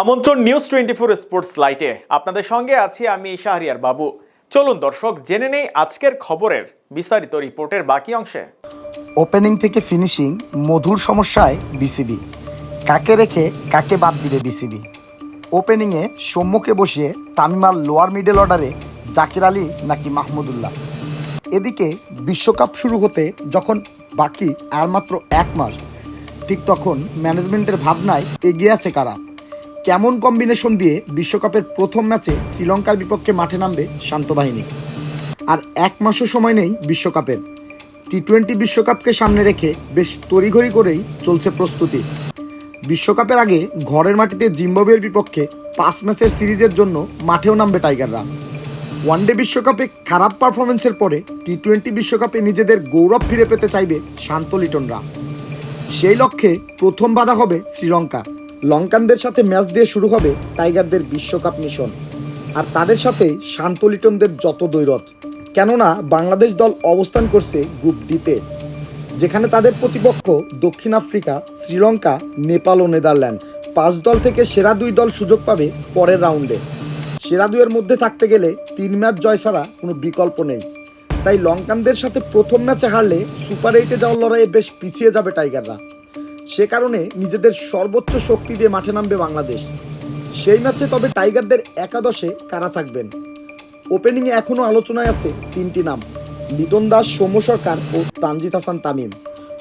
আমন্ত্রণ news twenty four sports লাইটে আপনাদের সঙ্গে আছি আমি শাহরিয়ার বাবু। চলুন দর্শক, জেনে নেই আজকের খবরের বিস্তারিত রিপোর্টের বাকি অংশে। ওপেনিং থেকে ফিনিশিং মধুর সমস্যায় বিসিবি কাকে রেখে কাকে বাদ দিবে বিসিবি ওপেনিংয়ে সম্মুখে বসিয়ে তামিমাল লোয়ার মিডল অর্ডারে জাকির আলী নাকি মাহমুদুল্লাহ? এদিকে বিশ্বকাপ শুরু হতে যখন বাকি আর মাত্র এক মাস, ঠিক তখন ম্যানেজমেন্টের ভাবনায় এগিয়ে আছে কারা? কেমন কম্বিনেশন দিয়ে বিশ্বকাপের প্রথম ম্যাচে শ্রীলঙ্কার বিপক্ষে মাঠে নামবে শান্ত বাহিনী? আর এক মাসও সময় নেই বিশ্বকাপের। টি টোয়েন্টি বিশ্বকাপকে সামনে রেখে বেশ তড়িঘড়ি করেই চলছে প্রস্তুতি। বিশ্বকাপের আগে ঘরের মাটিতে জিম্বাবুয়ের বিপক্ষে পাঁচ ম্যাচের সিরিজের জন্য মাঠেও নামবে টাইগাররা। ওয়ানডে বিশ্বকাপে খারাপ পারফরমেন্সের পরে টি টোয়েন্টি বিশ্বকাপে নিজেদের গৌরব ফিরে পেতে চাইবে শান্ত লিটনরা। সেই লক্ষ্যে প্রথম বাধা হবে শ্রীলঙ্কা। লঙ্কানদের সাথে ম্যাচ দিয়ে শুরু হবে টাইগারদের বিশ্বকাপ মিশন। আর তাদের সাথে শান্ত লিটনদের যত দৈরথ কেননা, বাংলাদেশ দল অবস্থান করছে গ্রুপ ডিতে, যেখানে তাদের প্রতিপক্ষ দক্ষিণ আফ্রিকা, শ্রীলঙ্কা, নেপাল ও নেদারল্যান্ড। পাঁচ দল থেকে সেরা দুই দল সুযোগ পাবে পরের রাউন্ডে। সেরা দুইয়ের মধ্যে থাকতে গেলে তিন ম্যাচ জয় ছাড়া কোনো বিকল্প নেই। তাই লঙ্কানদের সাথে প্রথম ম্যাচে হারলে সুপার এইটে যাওয়ার লড়াইয়ে বেশ পিছিয়ে যাবে টাইগাররা। সে কারণে নিজেদের সর্বোচ্চ শক্তি দিয়ে মাঠে নামবে বাংলাদেশ। সেই ম্যাচে তবে টাইগারদের একাদশে কারা থাকবেন? ওপেনিংয়ে এখনও আলোচনায় আছে তিনটি নাম, লিটন দাস, সৌম্য সরকার ও তানজিদ হাসান তামিম।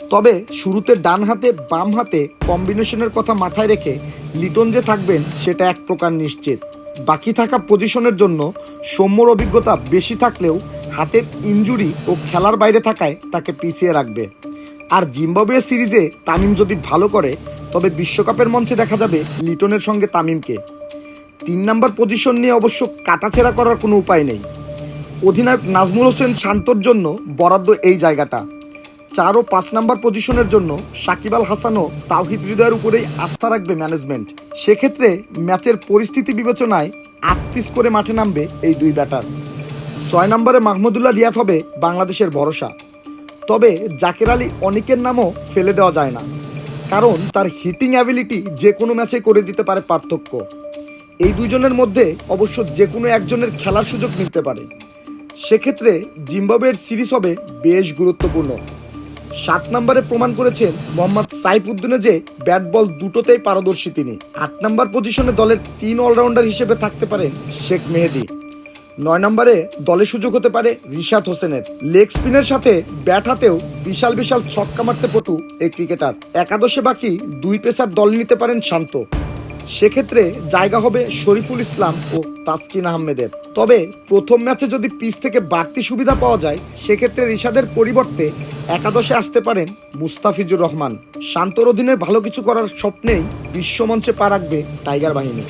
তবে শুরুতে ডান হাতে, বাম হাতে কম্বিনেশনের কথা মাথায় রেখে লিটন যে থাকবেন, সেটা এক প্রকার নিশ্চিত। বাকি থাকা পজিশনের জন্য সৌম্যর অভিজ্ঞতা বেশি থাকলেও হাতের ইনজুরি ও খেলার বাইরে থাকায় তাকে পিছিয়ে রাখবে। আর জিম্বাবুয়ে সিরিজে তামিম যদি ভালো করে, তবে বিশ্বকাপের মঞ্চে দেখা যাবে লিটনের সঙ্গে তামিমকে। তিন নম্বর পজিশন নিয়ে অবশ্য কাটাছেড়া করার কোনো উপায় নেই। অধিনায়ক নাজমুল হোসেন শান্তর জন্য বরাদ্দ এই জায়গাটা। চার ও পাঁচ নম্বর পজিশনের জন্য সাকিব আল হাসান ও তাওহিদ হৃদয়ের উপরেই আস্থা রাখবে ম্যানেজমেন্ট সেক্ষেত্রে ম্যাচের পরিস্থিতি বিবেচনায় আট পিস করে মাঠে নামবে এই দুই ব্যাটার ছয় নম্বরে মাহমুদুল্লাহ রিয়াদ হবে বাংলাদেশের ভরসা। তবে জাকের আলী অনেকের নামও ফেলে দেওয়া যায় না। কারণ তার হিটিং অ্যাবিলিটি যে কোনো ম্যাচে করে দিতে পারে পার্থক্য। এই দুজনের মধ্যে অবশ্য যে কোনো একজনের খেলার সুযোগ নিতে পারে। সেক্ষেত্রে জিম্বাবুয়ের সিরিজ হবে বেশ গুরুত্বপূর্ণ। সাত নম্বরে প্রমাণ করেছেন মোহাম্মদ সাইফুদ্দিনে যে ব্যাট বল দুটোতেই পারদর্শী তিনি। আট নম্বর পজিশনে দলের তিন অলরাউন্ডার হিসেবে থাকতে পারেন শেখ মেহেদি। নয় নম্বরে দলে সুযোগ হতে পারে রিশাদ হোসেনের। লেগ স্পিনের সাথে ব্যাট হাতেও বিশাল বিশাল ছক্কা মারতে পটু এই ক্রিকেটার। একাদশে বাকি দুই পেসার দল নিতে পারেন শান্ত। সেক্ষেত্রে জায়গা হবে শরীফুল ইসলাম ও তাসকিন আহমেদের। তবে প্রথম ম্যাচে যদি পিচ থেকে বাড়তি সুবিধা পাওয়া যায়, সেক্ষেত্রে রিশাদের পরিবর্তে একাদশে আসতে পারেন মুস্তাফিজুর রহমান। শান্তর অধীনে ভালো কিছু করার স্বপ্নেই বিশ্বমঞ্চে পা রাখবে টাইগার বাহিনী।